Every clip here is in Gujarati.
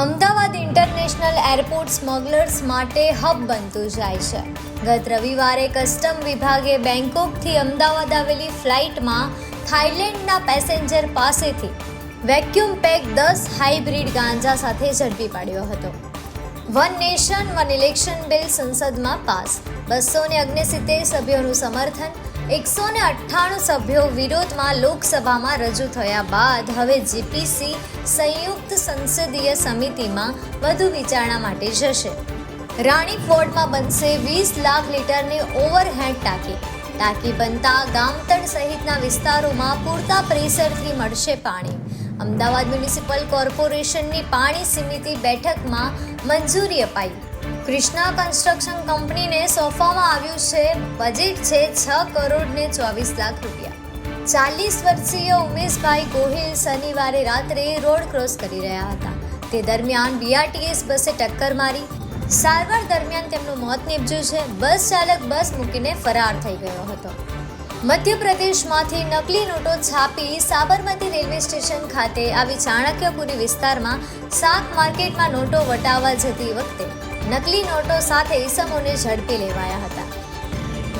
અમદાવાદ ઇન્ટરનેશનલ એરપોર્ટ સ્મગલર્સ માટે હબ બનતું જાય છે. ગત રવિવારે કસ્ટમ વિભાગે બેંકોકથી અમદાવાદ આવેલી ફ્લાઇટમાં થાઇલેન્ડના પેસેન્જર પાસેથી વેક્યુમ પેક દસ હાઇબ્રિડ ગાંજા સાથે ઝડપી પાડ્યો હતો. One nation, one election bill સંસદમાં પાસ. બસો ને ઓગણસિત્તેર સભ્યોનું સમર્થન, એકસો ને અઠ્ઠાણું સભ્યો વિરોધમાં લોકસભામાં રજૂ થયા બાદ હવે જીપીસી સંયુક્ત સંસદીય સમિતિમાં વધુ વિચારણા માટે જશે. રાણી વોર્ડમાં બનશે વીસ લાખ લીટરની ઓવરહેડ ટાંકી. ટાંકી બનતા ગામતળ સહિતના વિસ્તારોમાં પૂરતા પ્રેશરથી મળશે પાણી. અમદાવાદ મ્યુનિસિપલ કોર્પોરેશનની પાણી સમિતિ બેઠકમાં મંજૂરી અપાઈ. કૃષ્ણા કન્સ્ટ્રક્શન કંપનીને સોંપવામાં આવ્યું છે, બજેટ છે છ કરોડ ને ચોવીસ લાખ રૂપિયા. ચાલીસ વર્ષીય ઉમેશભાઈ ગોહિલ શનિવારે રાત્રે રોડ ક્રોસ કરી રહ્યા હતા. તે દરમિયાન બીઆરટીએસ બસે ટક્કર મારી સારવાર દરમિયાન તેમનું મોત નીપજ્યું છે. બસ ચાલક બસ મૂકીને ફરાર થઈ ગયો હતો. મધ્યપ્રદેશમાંથી નકલી નોટો છાપી સાબરમતી રેલવે સ્ટેશન ખાતે આવી ચાણક્યપુરી વિસ્તારમાં શાક માર્કેટમાં નોટો વટાવવા જતી વખતે નકલી નોટો સાથે ઈસમોને ઝડપી લેવાયા હતા.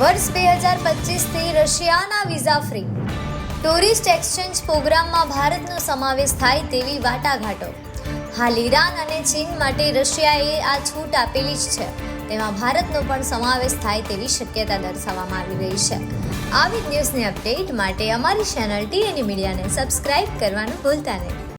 વર્ષ બે હજાર પચીસથી રશિયાના વિઝા ફ્રી. ટુરિસ્ટ એક્સચેન્જ પ્રોગ્રામમાં ભારતનો સમાવેશ થાય તેવી વાટાઘાટો હાલ ઈરાન અને ચીન માટે રશિયાએ આ છૂટ આપેલી જ છે. તેમાં ભારતનો પણ સમાવેશ થાય તેવી શક્યતા દર્શાવવામાં આવી રહી છે. આવી ન્યૂઝની અપડેટ માટે અમારી ચેનલ ટીએની મીડિયાને સબસ્ક્રાઇબ કરવાનું ભૂલતા નહીં.